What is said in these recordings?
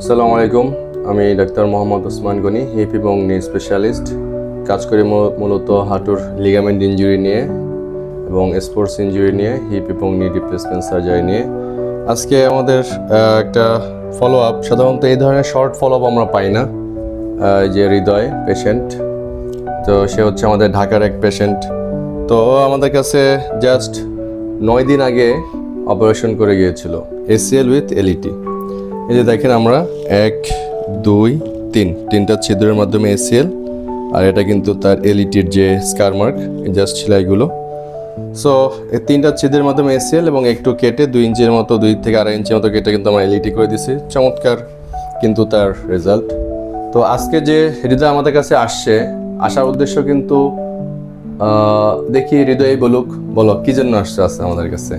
আসসালামু আলাইকুম। আমি ডাক্তার মোহাম্মদ ওসমান গনি, হিপ এবং নি স্পেশালিস্ট কাজ করি মূলত হাঁটুর লিগামেন্ট ইঞ্জুরি নিয়ে এবং স্পোর্টস ইঞ্জুরি নিয়ে, হিপ এবং নি রিপ্লেসমেন্ট সার্জারি নিয়ে। আজকে আমাদের একটা ফলো আপ সাধারণত এই ধরনের শর্ট ফলো আপ আমরা পাই না যে হৃদয় পেশেন্ট তো সে হচ্ছে আমাদের ঢাকার এক পেশেন্ট তো আমাদের কাছে জাস্ট নয় দিন আগে অপারেশন করে গিয়েছিল এসিএল উইথ এলইটি এই যে দেখেন আমরা, এক, দুই, তিন। তিনটা ছিদ্রের মাধ্যমে এসিএল আর এটা কিন্তু তার এলইটির যে স্কার মার্ক জাস্ট সেলাইগুলো। সো এই তিনটা ছিদ্রের মাধ্যমে এসিএল এবং একটু কেটে দুই ইঞ্চির মতো, দুই থেকে আড়াই ইঞ্চির মতো কেটে কিন্তু আমরা এলইটি করে দিছি। চমৎকার কিন্তু তার রেজাল্ট তো আজকে যে হৃদয় আমাদের কাছে আসছে, আসার উদ্দেশ্য কিন্তু দেখি হৃদয় বলুক, বলো, কি জন্য আসছে আসছে আমাদের কাছে?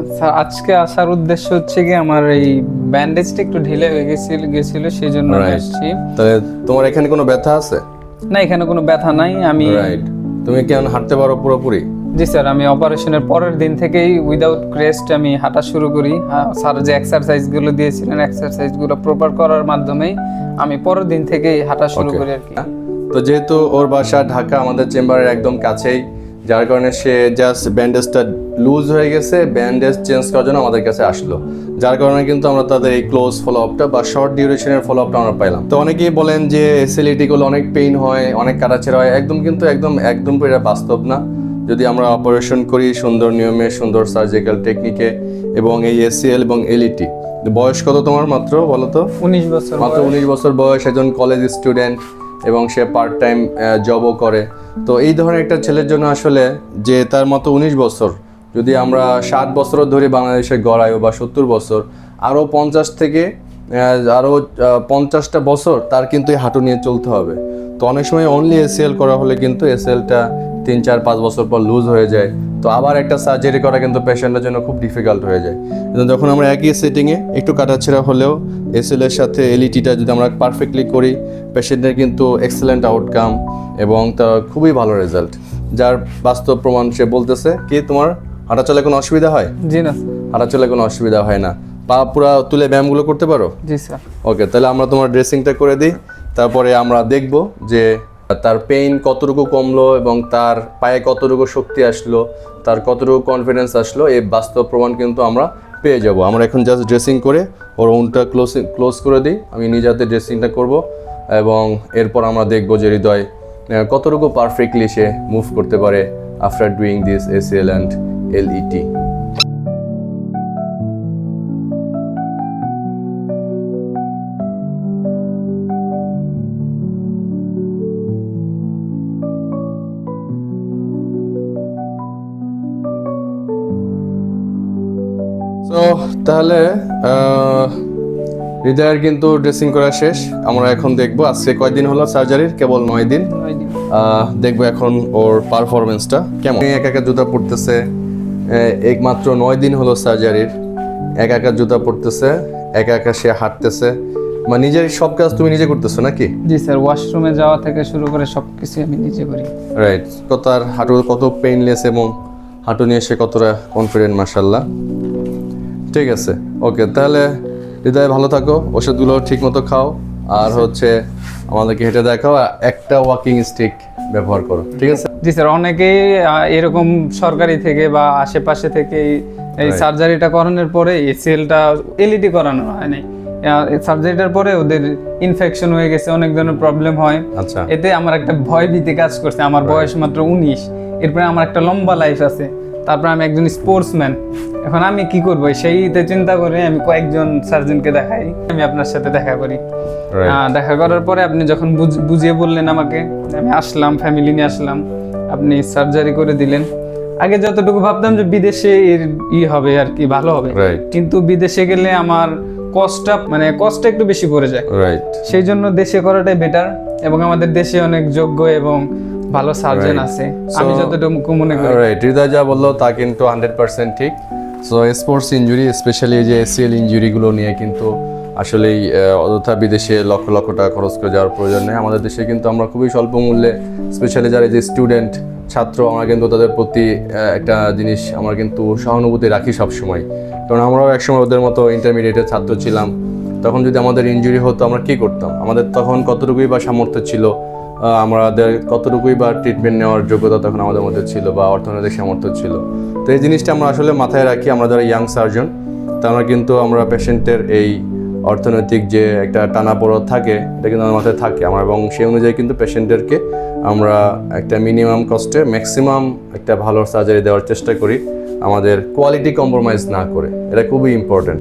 আচ্ছা আজকে আসার উদ্দেশ্য হচ্ছে কি আমার এই ব্যান্ডেজটা একটু ঢিলে হয়ে গেছিল গেছিল সেই জন্য. আসছি। তাহলে তোমার এখানে কোনো ব্যথা আছে? না এখানে কোনো ব্যথা নাই আমি রাইট তুমি কেমন হাঁটতে পারো পুরোপুরি? জি স্যার আমি অপারেশনের পরের দিন থেকেই উইদাউট ক্রেস্ট আমি হাঁটা শুরু করি। স্যার যে এক্সারসাইজগুলো দিয়েছিলেন এক্সারসাইজগুলো প্রপার করার মাধ্যমেই আমি পরের দিন থেকেই হাঁটা শুরু করি আর কি। তো যেহেতু ওর বাসা ঢাকা আমাদের চেম্বারের একদম কাছেই যার কারণে সে জাস্ট ব্যান্ডেজটা লুজ হয়ে গেছে ব্যান্ডেজ চেঞ্জ করার জন্য আমাদের কাছে আসলো। যার কারণে কিন্তু আমরা তাদের এই ক্লোজ ফলো আপটা বা শর্ট ডিউরেশনের ফলো আপটা আমরা পাইলাম। তো অনেকেই বলেন যে এসএলইটিগুলো অনেক পেইন হয় অনেক কাটাছেড়া হয় একদম কিন্তু একদম একদম এটা বাস্তব না। যদি আমরা অপারেশন করি সুন্দর নিয়মে সুন্দর সার্জিক্যাল টেকনিকে এবং এই এসিএল এবং এলইটি বয়স কত তোমার মাত্র বলো তো? উনিশ বছর মাত্র উনিশ বছর বয়স একজন কলেজ স্টুডেন্ট এবং সে পার্ট টাইম জবও করে। তো এই ধরনের একটা ছেলের জন্য আসলে যে তার মতো উনিশ বছর, যদি আমরা ষাট বছর ধরে বাংলাদেশে গড়াই বা সত্তর বছর, আরও পঞ্চাশ থেকে আরও পঞ্চাশটা বছর তার কিন্তু এই হাঁটু নিয়ে চলতে হবে। তো অনেক সময় অনলি এসিএল করা হলে কিন্তু এসএলটা তিন, চার, পাঁচ বছর পর লুজ হয়ে যায়। তো আবার একটা সার্জারি করা কিন্তু পেশেন্টের জন্য খুব ডিফিকাল্ট হয়ে যায়। কিন্তু যখন আমরা একই সেটিংয়ে একটু কাটাছেড়া হলেও এসএল এর সাথে এলইটিটা যদি আমরা পারফেক্টলি করি পেশেন্টের কিন্তু এক্সেলেন্ট আউটকাম এবং তার খুবই ভালো রেজাল্ট যার বাস্তব প্রমাণ সে বলতেছে কি তোমার হাঁটাচলায় কোনো অসুবিধা হয়? জি না। স্যার হাঁটাচলায় কোনো অসুবিধা হয় না। পা পুরা তুলে ব্যায়ামগুলো করতে পারো? জি স্যার। ওকে তাহলে আমরা তোমার ড্রেসিংটা করে দিই। তারপরে আমরা দেখব যে তার পেইন কতটুকু কমলো এবং তার পায়ে কতটুকু শক্তি আসলো, তার কতটুকু কনফিডেন্স আসলো, এই বাস্তব প্রমাণ কিন্তু আমরা পেয়ে যাব। আমরা এখন জাস্ট ড্রেসিং করে ওর উনটা ক্লোজ ক্লোজ করে দিই। আমি নিজ হাতে ড্রেসিংটা করব এবং এরপর আমরা দেখব যে হৃদয় কতটুকু পারফেক্টলি সে মুভ করতে পারে after doing this ACL and LET তো তাহলে হৃদয়ের কিন্তু ড্রেসিং করা শেষ। আমরা এখন দেখব আজকে কয়দিন হলো সার্জারির কেবল নয় দিন। দেখব এখন ওর পারফরমেন্সটা কেমন। এক একা জুতা পড়তেছে একমাত্র নয় দিন হলো সার্জারির একা একা জুতা পড়তেছে একা একা সে হাঁটতেছে। মানে নিজের সব কাজ তুমি নিজে করতেছো নাকি? জি স্যার ওয়াশরুমে যাওয়া থেকে শুরু করে সব কিছু আমি নিজে করি। রাইট তো তার হাঁটু কত পেইনলেস এবং হাঁটু নিয়ে সে কতটা কনফিডেন্ট মাসাল্লাহ ঠিক আছে। ওকে তাহলে হৃদয় ভালো থাকো ওষুধগুলো ঠিক মতো খাও। আর হচ্ছে আমাদেরকে হেঁটে দেখাও একটা ওয়াকিং স্টিক ব্যবহার করো ঠিক আছে? জি স্যার অনেকেই এরকম সরকারি থেকে বা আশেপাশে থেকে এই-. সার্জারিটা করানোর পরে এসিএলটা এলইডি করানো হয় নাই সার্জারিটার পরে ওদের ইনফেকশন হয়ে গেছে অনেক ধরনের প্রবলেম হয়। আচ্ছা। এতে আমার একটা ভয় ভীতি কাজ করছে আমার বয়স মাত্র উনিশ। এরপরে আমার একটা লম্বা লাইফ আছে। তারপর আমি একজন স্পোর্টসম্যান এখন আমি কি করব? সেইতে চিন্তা করে আমি কয়েকজন সার্জনকে দেখাই আমি আপনার সাথে দেখা করি। দেখা করার পরে আপনি যখন বুঝিয়ে বললেন আমাকে আমি আসলাম ফ্যামিলি নিয়ে আসলাম আপনি সার্জারি করে দিলেন। আগে যতটুকু ভাবতাম যে বিদেশে এর ই হবে আর কি ভালো হবে। কিন্তু বিদেশে গেলে আমার কষ্টটা মানে কষ্ট একটু বেশি পড়ে যায়। সেই জন্য দেশে করাটাই বেটার এবং আমাদের দেশে অনেক যোগ্য এবং ভালো সার্জন আছে। আমি যতটুকু মনে করি। রাইট হৃদয় যা বলল তা কিন্তু হান্ড্রেড পার্সেন্ট ঠিক। সো স্পোর্টস ইঞ্জুরি স্পেশালি যে এসিএল ইঞ্জুরিগুলো নিয়ে কিন্তু আসলেই অযথা বিদেশে লক্ষ লক্ষ টাকা খরচ করে যাওয়ার প্রয়োজন নেই। আমাদের দেশে কিন্তু আমরা খুবই স্বল্প মূল্যে স্পেশালি যারা যে স্টুডেন্ট ছাত্র আমরা কিন্তু তাদের প্রতি একটা জিনিস আমরা কিন্তু সহানুভূতি রাখি সবসময়। কারণ আমরাও একসময় ওদের মতো ইন্টারমিডিয়েটের ছাত্র ছিলাম। তখন যদি আমাদের ইনজুরি হতো আমরা কি করতাম? আমাদের তখন কতটুকুই বা সামর্থ্য ছিল? আমাদের কতটুকুই বা ট্রিটমেন্ট নেওয়ার যোগ্যতা তখন আমাদের মধ্যে ছিল বা অর্থনৈতিক সামর্থ্য ছিল। তো এই জিনিসটা আমরা আসলে মাথায় রাখি, আমরা যারা ইয়াং সার্জন তা আমরা কিন্তু আমরা পেশেন্টের এই অর্থনৈতিক যে একটা টানাপোড়া থাকে, এটা কিন্তু আমাদের মাথায় থাকে। আমার এবং সেই অনুযায়ী কিন্তু পেশেন্টদেরকে আমরা একটা মিনিমাম কস্টে ম্যাক্সিমাম একটা ভালো সার্জারি দেওয়ার চেষ্টা করি, আমাদের কোয়ালিটি কম্প্রোমাইজ না করে। এটা খুবই ইম্পর্টেন্ট